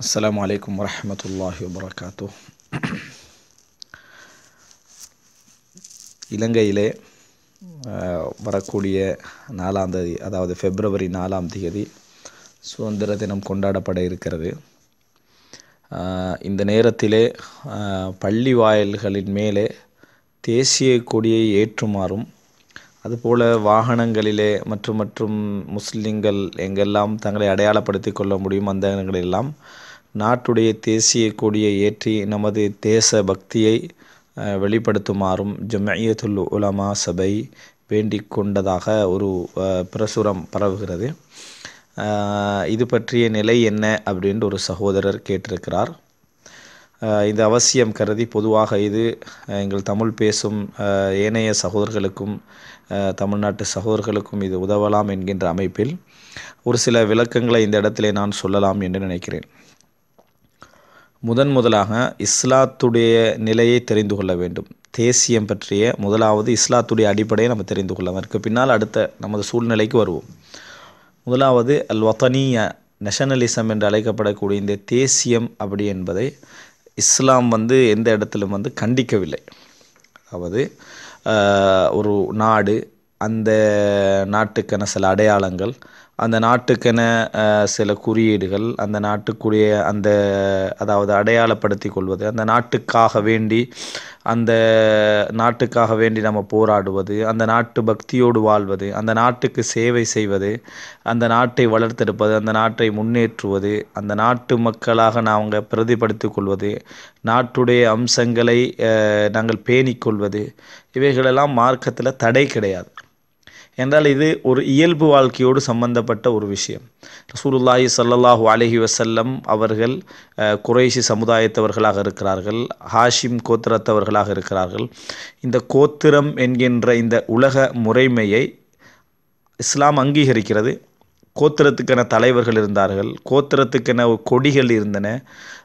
அஸ்ஸலாமு அலைக்கும் வரஹ்மத்துல்லாஹி வபரகாத்து இலங்கையிலே அஹ், வரக்கூடிய நாலாம் தேதி அதாவது பிப்ரவரி நாலாம் தேதி சுதந்திர தினம் கொண்டாடப்பட இருக்கிறது. இந்த நேரத்திலே அஹ், பள்ளி வாயில்களின் மேலே தேசிய கொடியை ஏற்றுமாறும் அதுபோல வாகனங்களிலே மற்றும் மற்றும் முஸ்லிம்கள் எங்கெல்லாம் தங்களை அடையாளப்படுத்தி கொள்ள முடியும் அந்த இடங்களெல்லாம் நாட்டுடைய தேசிய கொடியை ஏற்றி நமது தேச பக்தியை வெளிப்படுத்துமாறும் ஜம்இயத்துல் உலமா சபை வேண்டிக் கொண்டதாக ஒரு பிரசுரம் பரவுகிறது. இது பற்றிய நிலை என்ன அப்படின்ற ஒரு சகோதரர் கேட்டிருக்கிறார். இந்த அவசியம் கருதி பொதுவாக இது எங்கள் தமிழ் பேசும் ஏனைய சகோதரர்களுக்கும் தமிழ்நாட்டு சகோதரர்களுக்கும் இது உதவலாம் என்கின்ற அமைப்பில் ஒரு சில விளக்கங்களை இந்த இடத்திலே நான் சொல்லலாம் என்று நினைக்கிறேன். முதன் முதலாக இஸ்லாத்துடைய நிலையை தெரிந்து கொள்ள வேண்டும். தேசியம் பற்றிய முதலாவது இஸ்லாத்துடைய அடிப்படையை நம்ம தெரிந்து கொள்ளலாம். அதற்கு பின்னால் அடுத்த நமது சூழ்நிலைக்கு வருவோம். முதலாவது அல் வத்தனிய நேஷனலிசம் என்று அழைக்கப்படக்கூடிய இந்த தேசியம் அப்படி என்பதை இஸ்லாம் வந்து எந்த இடத்திலும் வந்து கண்டிக்கவில்லை. அதாவது ஒரு நாடு அந்த நாட்டுக்கான சில அடையாளங்கள் அந்த நாட்டுக்கென சில குறியீடுகள் அந்த நாட்டுக்குரிய அந்த அதாவது அடையாளப்படுத்தி கொள்வது அந்த நாட்டுக்காக வேண்டி அந்த நாட்டுக்காக வேண்டி நம்ம போராடுவது அந்த நாட்டு பக்தியோடு வாழ்வது அந்த நாட்டுக்கு சேவை செய்வது அந்த நாட்டை வளர்த்தெடுப்பது அந்த நாட்டை முன்னேற்றுவது அந்த நாட்டு மக்களாக நாங்கள் பிரதிபலித்துக் கொள்வது நாட்டுடைய அம்சங்களை நாங்கள் பேணிக்கொள்வது இவைகளெல்லாம் மார்க்கத்தில் தடை கிடையாது. என்றால் இது ஒரு இயல்பு வாழ்க்கையோடு சம்பந்தப்பட்ட ஒரு விஷயம். ரசூலுல்லாஹி ஸல்லல்லாஹு அலஹி வசல்லம் அவர்கள் குறைஷி சமுதாயத்தவர்களாக இருக்கிறார்கள் ஹாஷிம் கோத்திரத்தவர்களாக இருக்கிறார்கள். இந்த கோத்திரம் என்கின்ற இந்த உலக முறைமையை இஸ்லாம் அங்கீகரிக்கிறது. கோத்திரத்துக்கென தலைவர்கள் இருந்தார்கள் கோத்திரத்துக்கென கொடிகள் இருந்தன.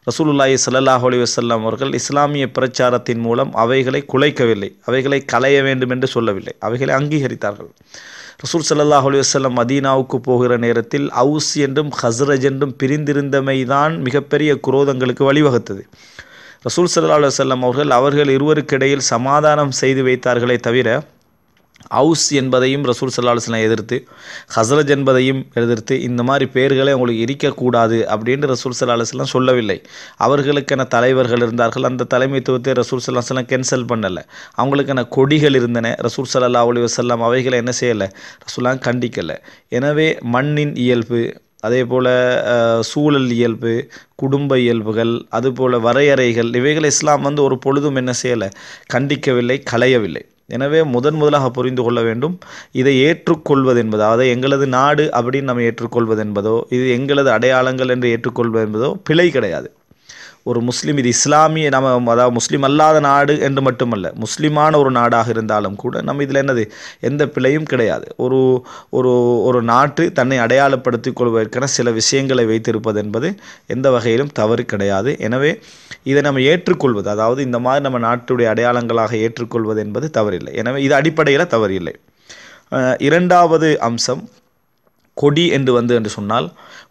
ரசூலுல்லாஹி ஸல்லல்லாஹு அலைஹி வஸல்லம் அவர்கள் இஸ்லாமிய பிரச்சாரத்தின் மூலம் அவைகளை குலைக்கவில்லை அவைகளை களைய வேண்டும் என்று சொல்லவில்லை அவைகளை அங்கீகரித்தார்கள். ரசூல் ஸல்லல்லாஹு அலைஹி வஸல்லம் மதீனாவுக்கு போகிற நேரத்தில் அவுஸ் என்றும் ஹஸ்ரஜ் என்றும் பிரிந்திருந்தமைதான் மிகப்பெரிய குரோதங்களுக்கு வழிவகுத்தது. ரசூல் ஸல்லல்லாஹு செல்லம் அவர்கள் அவர்கள் இருவருக்கிடையில் சமாதானம் செய்து வைத்தார்களே தவிர அவுஸ் என்பதையும் ரசூல் சல்லா எதிர்த்து ஹசரஜ் என்பதையும் எதிர்த்து இந்த மாதிரி பேர்களை உங்களுக்கு இருக்கக்கூடாது அப்படின்னு ரசூல் சல்லா சொல்லவில்லை. அவர்களுக்கென தலைவர்கள் இருந்தார்கள். அந்த தலைமைத்துவத்தை ரசூல் சல்லா கேன்சல் பண்ணலை. அவங்களுக்கென கொடிகள் இருந்தன. ரசூல் சல்லா அலி வசல்லாம் அவைகளை என்ன செய்யலை? ரசூலாம் கண்டிக்கலை. எனவே மண்ணின் இயல்பு அதே போல் சூழல் இயல்பு குடும்ப இயல்புகள் அதுபோல் வரையறைகள் இவைகள் இஸ்லாம் வந்து ஒரு பொழுதும் என்ன செய்யலை? கண்டிக்கவில்லை களையவில்லை. எனவே முதன் முதலாக புரிந்து கொள்ள வேண்டும். இதை ஏற்றுக்கொள்வது என்பதோ அதாவது எங்களது நாடு அப்படின்னு நம்ம ஏற்றுக்கொள்வது என்பதோ இது எங்களது அடையாளங்கள் என்று ஏற்றுக்கொள்வது என்பதோ பிழை கிடையாது. ஒரு முஸ்லீம் இது இஸ்லாமிய நம்ம அதாவது முஸ்லீம் அல்லாத நாடு என்று மட்டுமல்ல முஸ்லீமான ஒரு நாடாக இருந்தாலும் கூட நம்ம இதில் என்னது எந்த பிழையும் கிடையாது. ஒரு ஒரு ஒரு நாட்டு தன்னை அடையாளப்படுத்திக் கொள்வதற்கான சில விஷயங்களை வைத்திருப்பது என்பது எந்த வகையிலும் தவறு கிடையாது. எனவே இதை நம்ம ஏற்றுக்கொள்வது அதாவது இந்த மாதிரி நம்ம நாட்டுடைய அடையாளங்களாக ஏற்றுக்கொள்வது என்பது தவறில்லை. எனவே இது அடிப்படையில் தவறில்லை. இரண்டாவது அம்சம் கொடி என்று வந்து என்று சொன்னால்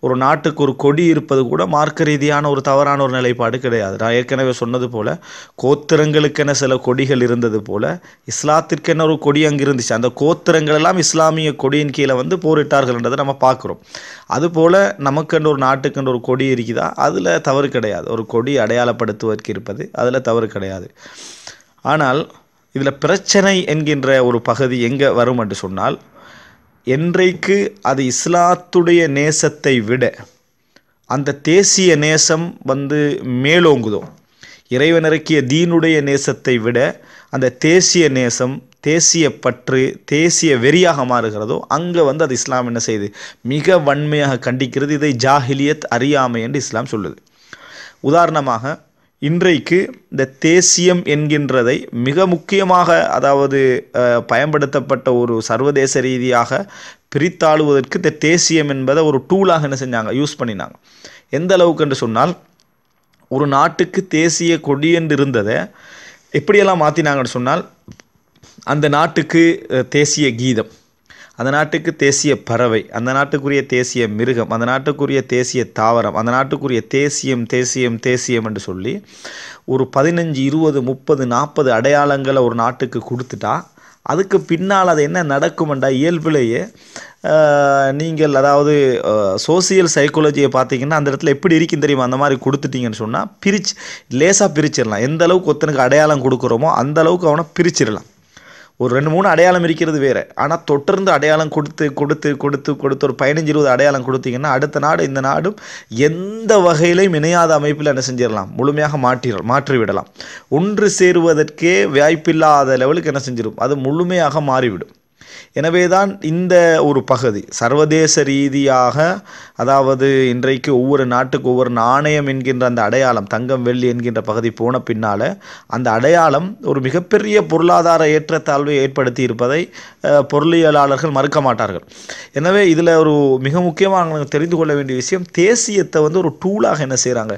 ஒரு நாட்டுக்கு ஒரு கொடி இருப்பது கூட மார்க்க ரீதியான ஒரு தவறான ஒரு நிலைப்பாடு கிடையாது. நான் ஏற்கனவே சொன்னது போல கோத்திரங்களுக்கென சில கொடிகள் இருந்தது போல இஸ்லாத்திற்கென ஒரு கொடி அங்கே இருந்துச்சு. அந்த கோத்திரங்கள் எல்லாம் இஸ்லாமிய கொடியின் கீழே வந்து போரிட்டார்கள்ன்றதை நம்ம பார்க்குறோம். அதுபோல் நமக்கென்று ஒரு நாட்டுக்கென்று ஒரு கொடி இருக்குதா? அதில் தவறு கிடையாது. ஒரு கொடி அடையாளப்படுத்துவதற்கு இருப்பது அதில் தவறு கிடையாது. ஆனால் இதில் பிரச்சனை என்கின்ற ஒரு பகுதி எங்கே வரும் என்று சொன்னால் என்றைக்கு அது இஸ்லாத்துடைய நேசத்தை விட அந்த தேசிய நேசம் வந்து மேலோங்குதோ? இறைவனிறக்கிய தீனுடைய நேசத்தை விட அந்த தேசிய நேசம் தேசிய பற்று தேசிய வெறியாக மாறுகிறதோ அங்கே வந்து அது இஸ்லாம் என்ன செய்யுது மிக வன்மையாக கண்டிக்கிறது இதை ஜாஹிலியத் அறியாமை என்று இஸ்லாம் சொல்லுது. உதாரணமாக இன்றைக்கு இந்த தேசியம் என்கின்றதை மிக முக்கியமாக அதாவது பயன்படுத்தப்பட்ட ஒரு சர்வதேச ரீதியாக பிரித்தாளுவதற்கு இந்த தேசியம் என்பதை ஒரு டூலாக என்ன செஞ்சாங்க? யூஸ் பண்ணினாங்க. எந்த அளவுக்கு என்று சொன்னால் ஒரு நாட்டுக்கு தேசிய கொடி என்று இருந்ததை எப்படியெல்லாம் மாற்றினாங்கன்னு சொன்னால் அந்த நாட்டுக்கு தேசிய கீதம். அந்த நாட்டுக்கு தேசிய பறவை அந்த நாட்டுக்குரிய தேசிய மிருகம் அந்த நாட்டுக்குரிய தேசிய தாவரம் அந்த நாட்டுக்குரிய தேசியம் தேசியம் தேசியம் என்று சொல்லி ஒரு பதினஞ்சு இருபது முப்பது நாற்பது அடையாளங்களை ஒரு நாட்டுக்கு கொடுத்துட்டா அதுக்கு பின்னால் அது என்ன நடக்குமெண்டா இயல்பிலேயே நீங்கள் அதாவது சோசியல் சைக்காலஜியை பார்த்தீங்கன்னா அந்த இடத்துல எப்படி இருக்கும் தெரியுமா அந்த மாதிரி கொடுத்துட்டீங்கன்னு சொன்னால் பிரிச்சு லேசாக பிரிச்சிடலாம். எந்த அளவுக்கு ஒருத்தனுக்கு அடையாளம் கொடுக்குறோமோ அந்த அளவுக்கு அவனை பிரிச்சிடலாம். ஒரு ரெண்டு மூணு அடையாளம் இருக்கிறது வேறு. ஆனால் தொடர்ந்து அடையாளம் கொடுத்து கொடுத்து கொடுத்து கொடுத்து ஒரு பதினஞ்சு இருபது அடையாளம் கொடுத்தீங்கன்னா அடுத்த நாடு இந்த நாடும் எந்த வகையிலையும் இணையாத அமைப்பில் என்ன செஞ்சிடலாம்? முழுமையாக மாற்றி மாற்றிவிடலாம். ஒன்று சேருவதற்கே வாய்ப்பில்லாத லெவலுக்கு என்ன செஞ்சிடும் அது முழுமையாக மாறிவிடும். எனவே தான் இந்த ஒரு பகுதி. சர்வதேச ரீதியாக அதாவது இன்றைக்கு ஒவ்வொரு நாட்டுக்கு ஒவ்வொரு நாணயம் என்கின்ற அந்த அடையாளம் தங்கம் வெள்ளி என்கின்ற பகுதி போன பின்னால் அந்த அடையாளம் ஒரு மிகப்பெரிய பொருளாதார ஏற்றத்தாழ்வை ஏற்படுத்தி இருப்பதை பொருளியலாளர்கள் மறுக்க மாட்டார்கள். எனவே இதில் ஒரு மிக முக்கியமாக தெரிந்து கொள்ள வேண்டிய விஷயம் தேசியத்தை வந்து ஒரு டூலாக என்ன செய்கிறாங்க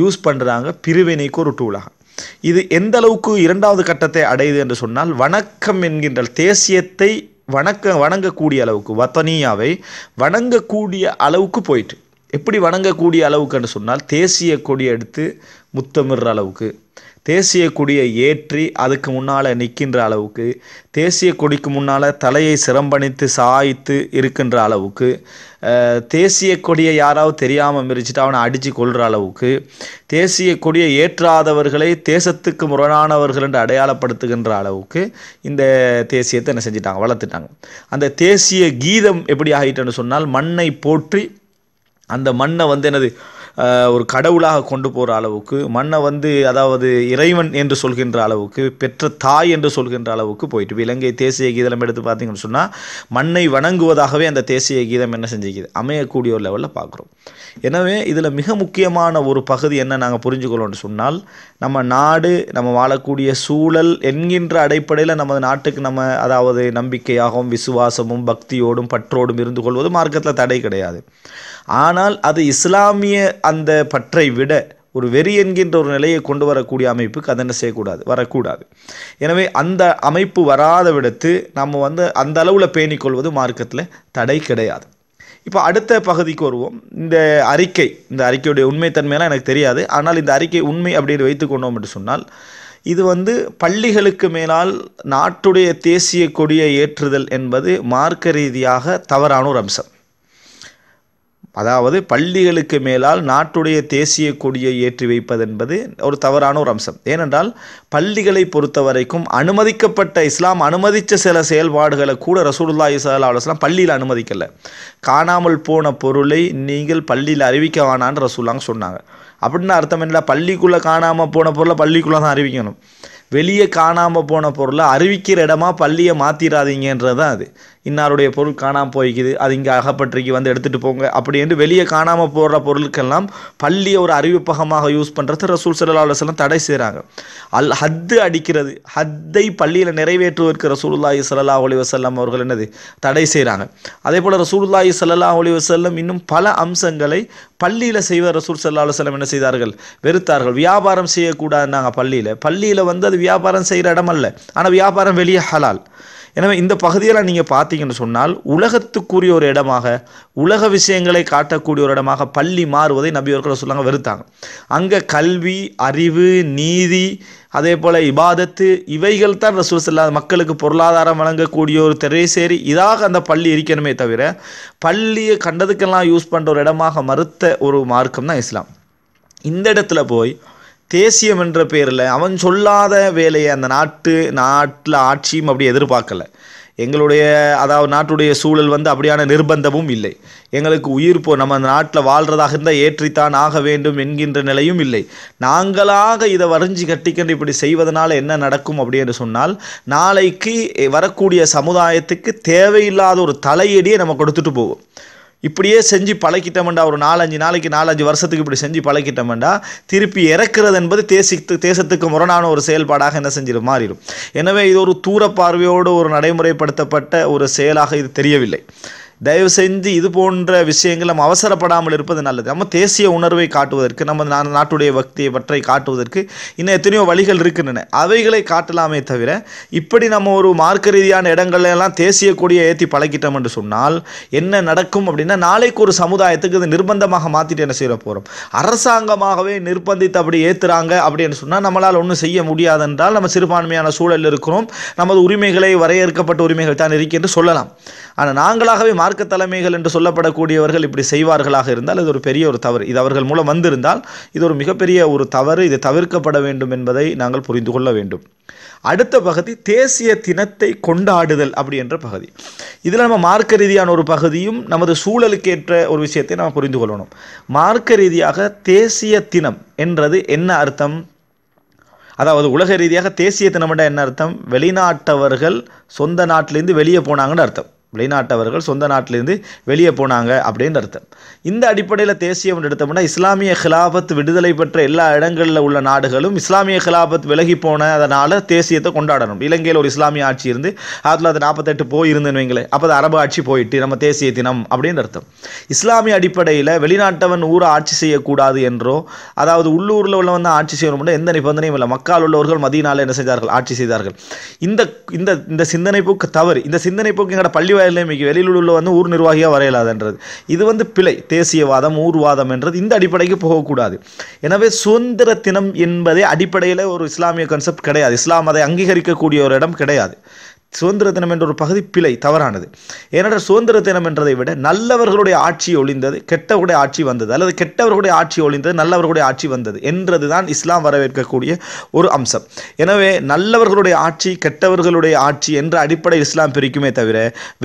யூஸ் பண்ணுறாங்க பிரிவினைக்கு ஒரு டூலாக இது எந்த அளவுக்கு இரண்டாவது கட்டத்தை அடையுது என்று சொன்னால் வணக்கம் என்கின்ற தேசியத்தை வணக்க வணங்கக்கூடிய அளவுக்கு வத்தனியாவை வணங்கக்கூடிய அளவுக்கு போயிட்டு. எப்படி வணங்கக்கூடிய அளவுக்குன்னு சொன்னால் தேசிய கொடி எடுத்து முத்தமிடுற அளவுக்கு. தேசிய கொடியை ஏற்றி அதுக்கு முன்னால் நிற்கின்ற அளவுக்கு தேசிய கொடிக்கு முன்னால் தலையை சிரம்பணித்து சாய்த்து இருக்கின்ற அளவுக்கு தேசிய கொடியை யாராவது தெரியாமல் மிரிச்சிட்டு அவனை அடித்து கொள்கிற அளவுக்கு தேசிய கொடியை ஏற்றாதவர்களை தேசத்துக்கு முரணானவர்கள் என்று அடையாளப்படுத்துகின்ற அளவுக்கு இந்த தேசியத்தை என்ன செஞ்சிட்டாங்க? வளர்த்துட்டாங்க. அந்த தேசிய கீதம் எப்படி ஆகிட்டேன்னு சொன்னால் மண்ணை போற்றி அந்த மண்ணை வந்து என்னது? ஒரு கடவுளாக கொண்டு போகிற அளவுக்கு மண்ணை வந்து அதாவது இறைவன் என்று சொல்கின்ற அளவுக்கு பெற்ற தாய் என்று சொல்கின்ற அளவுக்கு போயிட்டு இலங்கை தேசிய கீதம் எடுத்து பார்த்தீங்கன்னு சொன்னால் மண்ணை வணங்குவதாகவே அந்த தேசிய கீதம் என்ன செஞ்சுக்குது? அமையக்கூடிய ஒரு லெவலில் பார்க்குறோம். எனவே இதில் மிக முக்கியமான ஒரு பகுதி என்ன நாங்கள் புரிஞ்சுக்கொள்ளோம்னு சொன்னால் நம்ம நாடு நம்ம வாழக்கூடிய சூழல் என்கின்ற அடிப்படையில் நமது நாட்டுக்கு நம்ம அதாவது நம்பிக்கையாகவும் விசுவாசமும் பக்தியோடும் பற்றோடும் இருந்து கொள்வது மார்க்கத்தில் தடை கிடையாது. ஆனால் அது இஸ்லாமிய அந்த பற்றை விட ஒரு வெறி என்கின்ற ஒரு நிலையை கொண்டு வரக்கூடிய அமைப்புக்கு அதை என்ன செய்யக்கூடாது? வரக்கூடாது. எனவே அந்த அமைப்பு வராத விடத்து நம்ம வந்து அந்த அளவில் பேணிக்கொள்வது மார்க்கத்தில் தடை கிடையாது. இப்போ அடுத்த பகுதிக்கு வருவோம். இந்த அறிக்கை இந்த அறிக்கையுடைய உண்மைத்தன்மையெல்லாம் எனக்கு தெரியாது. ஆனால் இந்த அறிக்கை உண்மை அப்படின்னு வைத்துக்கொண்டோம் என்று சொன்னால் இது வந்து பள்ளிகளுக்கு மேலால் நாட்டுடைய தேசிய கொடியை ஏற்றுதல் என்பது மார்க்க ரீதியாக தவறான ஒரு அம்சம். அதாவது பள்ளிகளுக்கு மேலால் நாட்டுடைய தேசிய கொடியை ஏற்றி வைப்பது என்பது ஒரு தவறான ஒரு அம்சம். ஏனென்றால் பள்ளிகளை பொறுத்த வரைக்கும் அனுமதிக்கப்பட்ட இஸ்லாம் அனுமதித்த சில செயல்பாடுகளை கூட ரசூலுல்லாஹி ஸல்லல்லாஹு அலைஹி பள்ளியில் அனுமதிக்கலை. காணாமல் போன பொருளை நீங்கள் பள்ளியில் அறிவிக்க வேணான்னு ரசூலாங்க சொன்னாங்க. அப்படின்னு அர்த்தம் என்ன பள்ளிக்குள்ளே காணாமல் போன பொருளை பள்ளிக்குள்ளே தான் அறிவிக்கணும். வெளியே காணாமல் போன பொருளை அறிவிக்கிற இடமா பள்ளியை மாற்றிடாதீங்கன்றது தான் அது. இன்னாருடைய பொருள் காணாமல் போய்க்குது அது இங்கே அகப்பற்றிக்கு வந்து எடுத்துகிட்டு போங்க அப்படி என்று வெளியே காணாமல் போடுற பொருளுக்கெல்லாம் பள்ளியை ஒரு அறிவிப்பகமாக யூஸ் பண்ணுறது ரசூல் சல்லா அலுவலம் தடை செய்கிறாங்க அல் ஹத்து அடிக்கிறது ஹத்தை பள்ளியில் நிறைவேற்றுவதற்கு ரசூலுல்லாஹி சல்லா அலி வஸல்லம் அவர்கள் என்னது? தடை செய்கிறாங்க அதே போல் ரசூலுல்லாஹி சல்லா அலி வசல்லம் இன்னும் பல அம்சங்களை பள்ளியில் செய்வ ரசூல் சல்லா அலுவலம் என்ன செய்தார்கள்? வெறுத்தார்கள். வியாபாரம் செய்யக்கூடாதுன்னாங்க பள்ளியில். பள்ளியில் வந்து அது வியாபாரம் செய்கிற இடம் அல்ல. ஆனால் வியாபாரம் வெளியே ஹலால். எனவே இந்த பகுதியெல்லாம் நீங்கள் பார்த்தீங்கன்னு சொன்னால் உலகத்துக்குரிய ஒரு இடமாக உலக விஷயங்களை காட்டக்கூடிய ஒரு இடமாக பள்ளி மாறுவதை நபியவர்கள் சொல்லாங்க வெறுத்தாங்க. அங்கே கல்வி அறிவு நீதி அதே போல் இபாதத்து இவைகள் தான் ரசூல் சல்லா மக்களுக்கு பொருளாதாரம் வழங்கக்கூடிய ஒரு திரைசேரி. இதாக அந்த பள்ளி இருக்கணுமே தவிர பள்ளியை கண்டதுக்கெல்லாம் யூஸ் பண்ணுற ஒரு இடமாக மறுத்த ஒரு மார்க்கம் தான் இஸ்லாம். இந்த இடத்துல போய் தேசியம் என்ற பேரில் அவன் சொல்லாத வேலையை அந்த நாட்டு நாட்டில் ஆட்சியும் அப்படி எதிர்பார்க்கல. எங்களுடைய அதாவது நாட்டுடைய சூழல் வந்து அப்படியான நிர்பந்தமும் இல்லை. எங்களுக்கு உயிர் போ நம்ம அந்த நாட்டில் வாழ்கிறதாக இருந்தால் ஏற்றித்தான் ஆக வேண்டும் என்கின்ற நிலையும் இல்லை. நாங்களாக இதை வரைஞ்சி கட்டிக்கொண்டு இப்படி செய்வதனால் என்ன நடக்கும் அப்படின்னு சொன்னால் நாளைக்கு வரக்கூடிய சமுதாயத்துக்கு தேவையில்லாத ஒரு தலையடியை நம்ம கொடுத்துட்டு போவோம். இப்படியே செஞ்சு பழக்கிட்டோம்டா ஒரு நாலஞ்சு நாளைக்கு நாலஞ்சு வருஷத்துக்கு இப்படி செஞ்சு பழக்கிட்டோம்டா திருப்பி இறக்குறது என்பது தேசித்து தேசத்துக்கு முரணான ஒரு செயல்பாடாக என்ன செஞ்சிடும் மாறிடும் எனவே இது ஒரு தூர பார்வையோடு ஒரு நடைமுறைப்படுத்தப்பட்ட ஒரு செயலாக இது தெரியவில்லை. தயவு செஞ்சு இது போன்ற விஷயங்கள் நம்ம அவசரப்படாமல் இருப்பது நல்லது. நம்ம தேசிய உணர்வை காட்டுவதற்கு நம்ம நா- நாட்டுடைய பக்தியை பற்றை காட்டுவதற்கு இன்னும் எத்தனையோ வழிகள் இருக்கின்றன. அவைகளை காட்டலாமே தவிர இப்படி நம்ம ஒரு மார்க்க ரீதியான இடங்கள்ல எல்லாம் தேசிய கொடியை ஏற்றி பழகிட்டோம் என்று சொன்னால் என்ன நடக்கும் அப்படின்னா நாளைக்கு ஒரு சமுதாயத்துக்கு இது நிர்பந்தமாக மாற்றிட்டு என்ன செய்ய போகிறோம் அரசாங்கமாகவே நிர்பந்தித்து அப்படி ஏற்றுறாங்க அப்படின்னு சொன்னால் நம்மளால் ஒன்றும் செய்ய முடியாது என்றால் நம்ம சிறுபான்மையான சூழலில் இருக்கிறோம். நமது உரிமைகளை வரையறுக்கப்பட்ட உரிமைகள் தான் இருக்கு என்று சொல்லலாம். ஆனால் நாங்களாகவே மார்க்க தலைமைகள் என்று சொல்லப்படக்கூடியவர்கள் இப்படி செய்வார்களாக இருந்தால் இது ஒரு பெரிய ஒரு தவறு. இது அவர்கள் மூலம் வந்திருந்தால் இது ஒரு மிகப்பெரிய ஒரு தவறு. இது தவிர்க்கப்பட வேண்டும் என்பதை நாங்கள் புரிந்து கொள்ள வேண்டும். அடுத்த பகுதி தேசிய தினத்தை கொண்டாடுதல் அப்படி என்ற பகுதி. இதில் நம்ம மார்க்க ரீதியான ஒரு பகுதியும் நமது சூழலுக்கேற்ற ஒரு விஷயத்தை நாம் புரிந்து கொள்ளணும். மார்க்க ரீதியாக தேசிய தினம் என்றது என்ன அர்த்தம்? அதாவது உலக ரீதியாக தேசிய தினம்னா என்ன அர்த்தம்? வெளிநாட்டவர்கள் சொந்த நாட்டிலேருந்து வெளியே போனாங்கன்னு அர்த்தம். வெளிநாட்டவர்கள் சொந்த நாட்டிலேருந்து வெளியே போனாங்க அப்படின்னு அர்த்தம். இந்த அடிப்படையில் தேசியம் என்று எடுத்தோம்னா இஸ்லாமிய ஹிலாபத் விடுதலை பெற்ற எல்லா இடங்களில் உள்ள நாடுகளும் இஸ்லாமிய ஹிலாபத் விலகி அதனால் தேசியத்தை கொண்டாடணும். இலங்கையில் ஒரு இஸ்லாமிய ஆட்சி இருந்து ஆயிரத்தி தொள்ளாயிரத்தி நாற்பத்தெட்டு போயிருந்துன்னு வைங்களேன். அப்போ அது அரபு ஆட்சி போயிட்டு நம்ம தேசிய தினம் அப்படின்னு அர்த்தம். இஸ்லாமிய அடிப்படையில் வெளிநாட்டவன் ஊரை ஆட்சி செய்யக்கூடாது என்றோ அதாவது உள்ளூரில் உள்ளவன் தான் ஆட்சி செய்யணும்னு எந்த நிபந்தனையும் இல்லை. மக்கால் உள்ளவர்கள் மதியனால் என்ன செய்தார்கள் ஆட்சி செய்தார்கள். இந்த இந்த இந்த சிந்தனை போக்கு தவறு. இந்த சிந்தனை போக்கு எங்களோட பள்ளி வேலைமைக்கு வெளியில் உள்ள வந்து ஊர் நிர்வாகியாக வரையலாதுன்றது. இது வந்து பிழை தேசியவாதம் ஊர்வாதம் என்றது இந்த அடிப்படைக்கு போகக்கூடாது. எனவே சுதந்திர தினம் என்பதே அடிப்படையில் ஒரு இஸ்லாமிய கன்செப்ட் கிடையாது. இஸ்லாம் அதை அங்கீகரிக்கக்கூடிய ஒரு இடம் கிடையாது. சுதந்திர தினம் என்ற ஒரு பகுதி பிழை தவறானது. ஏனென்றால் சுதந்திர தினம் என்றதை விட நல்லவர்களுடைய ஆட்சி ஒளிந்தது கெட்டவர்களுடைய ஆட்சி வந்தது அல்லது கெட்டவர்களுடைய ஆட்சி ஒளிந்தது நல்லவர்களுடைய ஆட்சி வந்தது என்றது தான் இஸ்லாம் வரவேற்கக்கூடிய ஒரு அம்சம். எனவே நல்லவர்களுடைய ஆட்சி கெட்டவர்களுடைய ஆட்சி என்ற அடிப்படை இஸ்லாம் பிரிக்குமே தவிர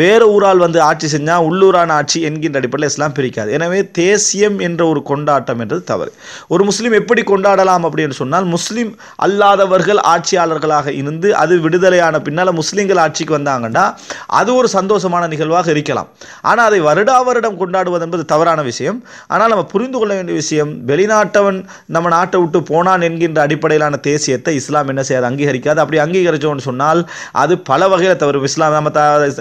வேறு ஊரால் வந்து ஆட்சி செஞ்சால் உள்ளூரான ஆட்சி என்கின்ற அடிப்படையில் இஸ்லாம் பிரிக்காது. எனவே தேசியம் என்ற ஒரு கொண்டாட்டம் என்றது தவறு. ஒரு முஸ்லீம் எப்படி கொண்டாடலாம் அப்படின்னு சொன்னால் முஸ்லீம் அல்லாதவர்கள் ஆட்சியாளர்களாக இருந்து அது விடுதலையான பின்னால் முஸ்லீம்கள் ஆட்சிக்கு வந்தாங்கன்னா அது ஒரு சந்தோஷமான நிகழ்வாக இருக்கலாம். ஆனால் அதை வருடா வருடம் கொண்டாடுவது என்பது தவறான விஷயம். ஆனால் நம்ம புரிந்து கொள்ள வேண்டிய விஷயம் வெளிநாட்டவன் நம்ம நாட்டை விட்டு போனான் என்கின்ற அடிப்படையிலான தேசியத்தை இஸ்லாம் என்ன செய்யாது அங்கீகரிக்காது. அப்படி அங்கீகரிச்சோம்னு சொன்னால் அது பல வகையில் தவறு இஸ்லாம் நம்ம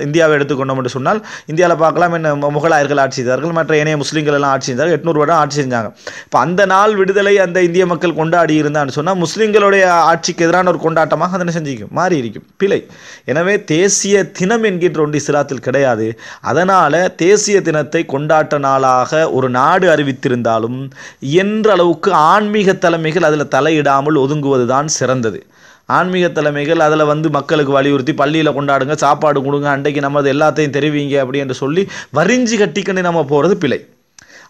இந்தியாவை எடுத்துக்கொண்டோம் என்று சொன்னால் இந்தியாவில் பார்க்கலாம் என்ன முகலாயர்கள் ஆட்சி செய்தார்கள் மற்ற ஏனைய முஸ்லீம்கள் எல்லாம் ஆட்சி செஞ்சார்கள் எட்நூறு வருடம் ஆட்சி செஞ்சாங்க. இப்போ அந்த நாள் விடுதலை அந்த இந்திய மக்கள் கொண்டாடி இருந்தான்னு சொன்னால் முஸ்லீம்களுடைய ஆட்சிக்கு எதிரான ஒரு கொண்டாட்டமாக அதனை செஞ்சிக்கும்? மாறி இருக்கும் பிழை. எனவே தேசிய தினம் என்கின்ற ஒன்று இஸ்லாத்தில் கிடையாது. அதனால் தேசிய தினத்தை கொண்டாட்ட நாளாக ஒரு நாடு அறிவித்திருந்தாலும் என்ற அளவுக்கு ஆன்மீக தலைமைகள் அதில் தலையிடாமல் ஒதுங்குவது தான் சிறந்தது. ஆன்மீக தலைமைகள் அதில் வந்து மக்களுக்கு வலியுறுத்தி பள்ளியில் கொண்டாடுங்க சாப்பாடு கொடுங்க அன்றைக்கு நம்ம அது எல்லாத்தையும் தெரிவிங்க அப்படி என்று சொல்லி வரிஞ்சு கட்டிக்கன்னு நம்ம போகிறது பிழை.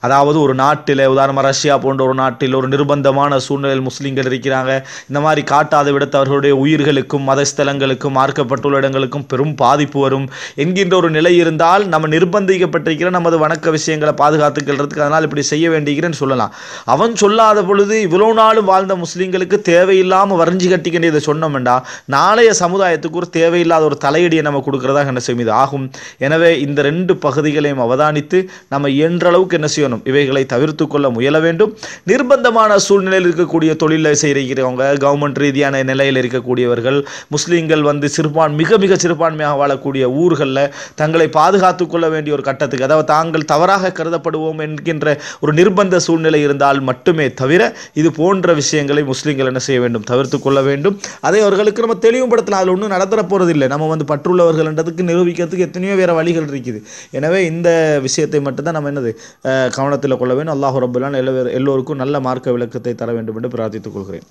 அதாவது ஒரு நாட்டில் உதாரணமாக ரஷ்யா போன்ற ஒரு நாட்டில் ஒரு நிர்பந்தமான சூழ்நிலையில் முஸ்லீம்கள் இருக்கிறாங்க. இந்த மாதிரி காட்டாத விடத்தவர்களுடைய உயிர்களுக்கும் மதஸ்தலங்களுக்கும் மார்க்கப்பட்டுள்ள இடங்களுக்கும் பெரும் பாதிப்பு வரும். என்கின்ற ஒரு நிலை இருந்தால் நம்ம நிர்பந்திக்கப்பட்டிருக்கிற நமது வணக்க விஷயங்களை பாதுகாத்துக்கிறதுக்கு அதனால் இப்படி செய்ய வேண்டியிருக்கிறேன்னு சொல்லலாம். அவன் சொல்லாத பொழுது இவ்வளோ நாளும் வாழ்ந்த முஸ்லீம்களுக்கு தேவையில்லாமல் வரைஞ்சி கட்டிக்கின்ற இதை சொன்னோம்டா நாளைய சமுதாயத்துக்கு ஒரு தேவையில்லாத ஒரு தலையடியை நம்ம கொடுக்குறதாக என்ன செய்யும் இது ஆகும். எனவே இந்த ரெண்டு பகுதிகளையும் அவதானித்து நம்ம இயன்ற என்ன செய்யணும்? இவைகளை தவிர்த்து கொள்ள முயல வேண்டும். நிர்பந்தமான சூழ்நிலையில் இருக்கக்கூடிய தொழிலை செய்கிறவங்க கவர்மெண்ட் ரீதியான நிலையில் இருக்கக்கூடியவர்கள் முஸ்லீம்கள் வந்து சிறுபான் மிக மிக சிறுபான்மையாக வாழக்கூடிய ஊர்களில் தங்களை பாதுகாத்து கொள்ள வேண்டிய ஒரு கட்டத்துக்கு அதாவது தாங்கள் தவறாக கருதப்படுவோம் என்கின்ற ஒரு நிர்பந்த சூழ்நிலை இருந்தால் மட்டுமே தவிர இது போன்ற விஷயங்களை முஸ்லீம்கள் என்ன செய்ய வேண்டும்? தவிர்த்து கொள்ள வேண்டும். அதை அவர்களுக்கு நம்ம தெளிவுபடுத்தலாம். அதில் ஒன்றும் நடந்துற போகிறதில்லை நம்ம வந்து பற்றுள்ளவர்கள்ன்றதுக்கு நிரூபிக்கிறதுக்கு எத்தனையோ வேறு வழிகள் இருக்குது. எனவே இந்த விஷயத்தை மட்டும்தான் நம்ம என்னது கவனத்தில் கொள்ள வேண்டும். அல்லாஹு ரபுல்லான் எல்லோருக்கும் நல்ல மார்க்க விளக்கத்தை தர வேண்டும் என்று பிரார்த்தித்துக் கொள்கிறேன்.